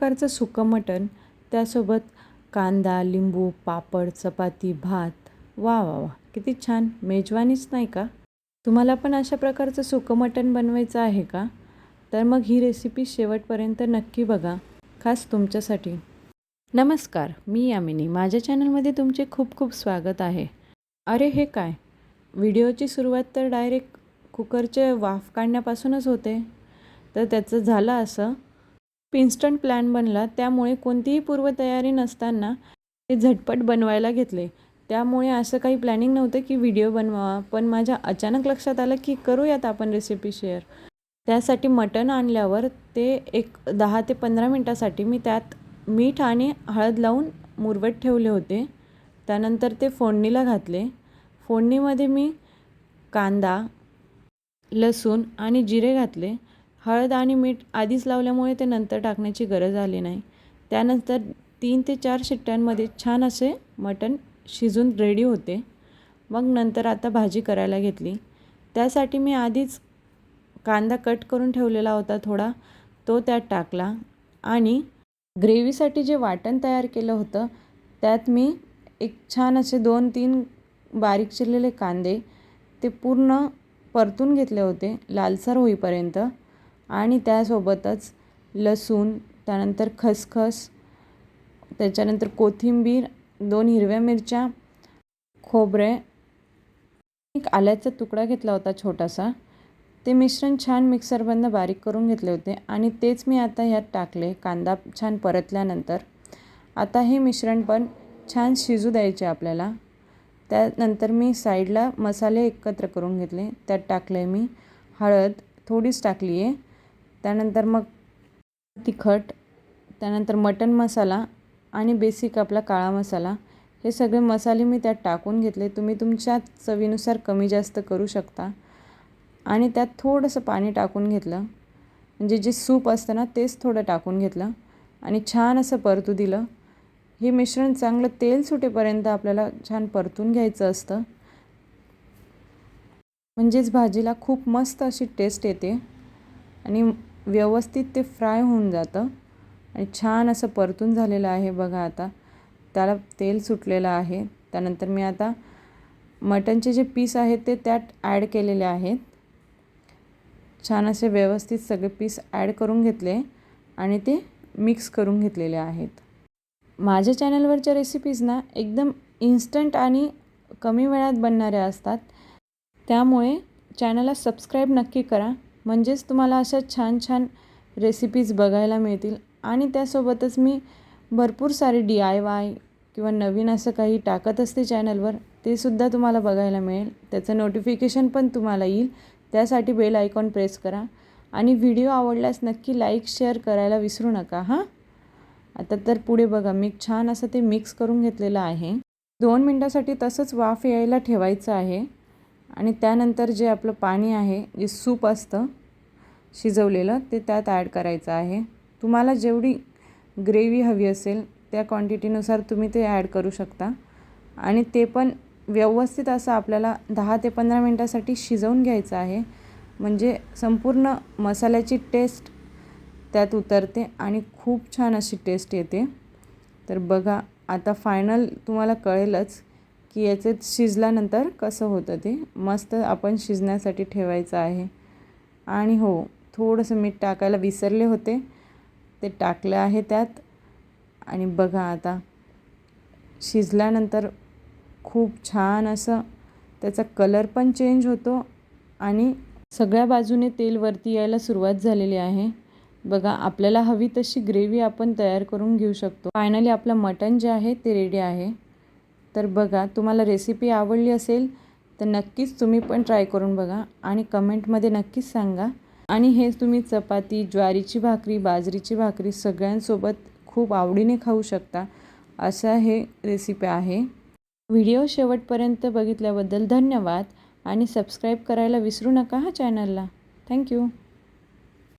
प्रकारचं सुकं मटण त्यासोबत कांदा लिंबू पापड चपाती भात. वा वा वा. किती छान. मेजवानीच नाही का? तुम्हाला पण अशा प्रकारचं सुकं मटण बनवायचं आहे का? तर मग ही रेसिपी शेवटपर्यंत नक्की बघा. खास तुमच्यासाठी. नमस्कार. मी यामिनी. माझ्या चॅनलमध्ये तुमचे खूप खूप स्वागत आहे. अरे हे काय? व्हिडिओची सुरुवात तर डायरेक्ट कुकरचे वाफ काढण्यापासूनच होते. तर त्याचं झालं असं. इन्स्टंट प्लॅन बनला. त्यामुळे कोणतीही पूर्वतयारी नसताना ते झटपट बनवायला घेतले. त्यामुळे असं काही प्लॅनिंग नव्हतं की व्हिडिओ बनवावा पण माझ्या अचानक लक्षात आलं की करूयात आपण रेसिपी शेअर. त्यासाठी मटण आणल्यावर ते एक दहा ते पंधरा मिनटासाठी मी त्यात मीठ आणि हळद लावून मुरवत ठेवले होते. त्यानंतर ते फोडणीला घातले. फोडणीमध्ये मी कांदा लसूण आणि जिरे घातले. हळद आणि मीठ आधीच लावल्यामुळे ते नंतर टाकण्याची गरज आली नाही. त्यानंतर तीन ते चार शिट्ट्यांमध्ये छान असे मटण शिजून रेडी होते. मग नंतर आता भाजी करायला घेतली. त्यासाठी मी आधीच कांदा कट करून ठेवलेला होता थोडा. तो त्यात टाकला आणि ग्रेव्हीसाठी जे वाटण तयार केलं होतं त्यात मी एक छान असे दोन तीन बारीक चिरलेले कांदे ते पूर्ण परतून घेतले होते लालसर होईपर्यंत. आणि त्यासोबतच लसूण त्यानंतर खसखस त्याच्यानंतर कोथिंबीर दोन हिरव्या मिरच्या खोबरे. एक आल्याचा तुकडा घेतला होता छोटासा. ते मिश्रण छान मिक्सरमधनं बारीक करून घेतले होते आणि तेच मी आता ह्यात टाकले. कांदा छान परतल्यानंतर. आता हे मिश्रण पण छान शिजू द्यायचे आपल्याला. त्यानंतर मी साईडला मसाले एकत्र करून घेतले. त्यात टाकले मी हळद थोडीच टाकली आहे त्यानंतर मग तिखट त्यानंतर मटन मसाला आणि बेसिक आपला काळा मसाला. हे सगळे मसाले मी त्यात टाकून घेतले. तुम्ही तुमच्या चवीनुसार कमी जास्त करू शकता. आणि त्यात थोडंसं पाणी टाकून घेतलं. म्हणजे जे सूप असतं ना तेच थोडं टाकून घेतलं. आणि छान असं परतू दिलं. हे मिश्रण चांगलं तेल सुटेपर्यंत आपल्याला छान परतून घ्यायचं असतं. म्हणजेच भाजीला खूप मस्त अशी टेस्ट येते. आणि व्यवस्थित ते फ्राय होऊन जातं. आणि छान असं परतून झालेलं आहे बघा आता. त्याला तेल सुटलेलं आहे. त्यानंतर मी आता मटनचे जे पीस आहेत ते त्यात ॲड केलेले आहेत. छान असे व्यवस्थित सगळे पीस ॲड करून घेतले आणि ते मिक्स करून घेतलेले आहेत. माझ्या चॅनलवरच्या रेसिपीज ना एकदम इन्स्टंट आणि कमी वेळात बनणाऱ्या असतात. त्यामुळे चॅनलला सबस्क्राईब नक्की करा. म्हणजेच तुम्हाला अशा छान छान रेसिपीज बघायला मिळतील. आणि त्यासोबतच मी भरपूर सारे डी आय वाय किंवा नवीन असं काही टाकत असते चॅनलवर ते सुद्धा तुम्हाला बघायला मिळेल. त्याचं नोटिफिकेशन पण तुम्हाला येईल. त्यासाठी बेल आयकॉन प्रेस करा. आणि व्हिडिओ आवडल्यास नक्की लाईक शेअर करायला विसरू नका हां? आता तर पुढे बघा मी छान असं ते मिक्स करून घेतलेलं आहे. दोन मिनटासाठी तसंच वाफ यायला ठेवायचं आहे. आणि त्यानंतर जे आपलं पाणी आहे जे सूप असतं शिजवलेलं ते त्यात ॲड करायचं आहे. तुम्हाला जेवढी ग्रेव्ही हवी असेल त्या क्वांटिटीनुसार तुम्ही ते ॲड करू शकता. आणि ते पण व्यवस्थित असं आपल्याला दहा ते पंधरा मिनटासाठी शिजवून घ्यायचं आहे. म्हणजे संपूर्ण मसाल्याची टेस्ट त्यात उतरते आणि खूप छान अशी टेस्ट येते. तर बघा आता फायनल तुम्हाला कळेलच की याचे शिजल्यानंतर कसं होतं ते? मस्त आपण शिजण्यासाठी ठेवायचं आहे. आणि हो थोडंसं मीठ टाकायला विसरले होते. ते टाकलं आहे त्यात. आणि बघा आता शिजल्यानंतर खूप छान असं त्याचा कलर पण चेंज होतो आणि सगळ्या बाजूने तेल वरती यायला सुरुवात झालेली आहे. बघा आपल्याला हवी तशी ग्रेव्ही आपण तयार करून घेऊ शकतो. फायनली आपलं मटण जे आहे ते रेडी आहे. तर बघा तुम्हाला रेसिपी आवडली असेल तर नक्कीच तुम्ही पण ट्राय करून बघा आणि कमेंटमध्ये नक्कीच सांगा. आणि हे तुम्ही चपाती ज्वारीची भाकरी बाजरीची भाकरी सगळ्यांसोबत खूप आवडीने खाऊ शकता. असा हे रेसिपी आहे. व्हिडिओ शेवटपर्यंत बघितल्याबद्दल धन्यवाद आणि सबस्क्राईब करायला विसरू नका हा चॅनलला थँक्यू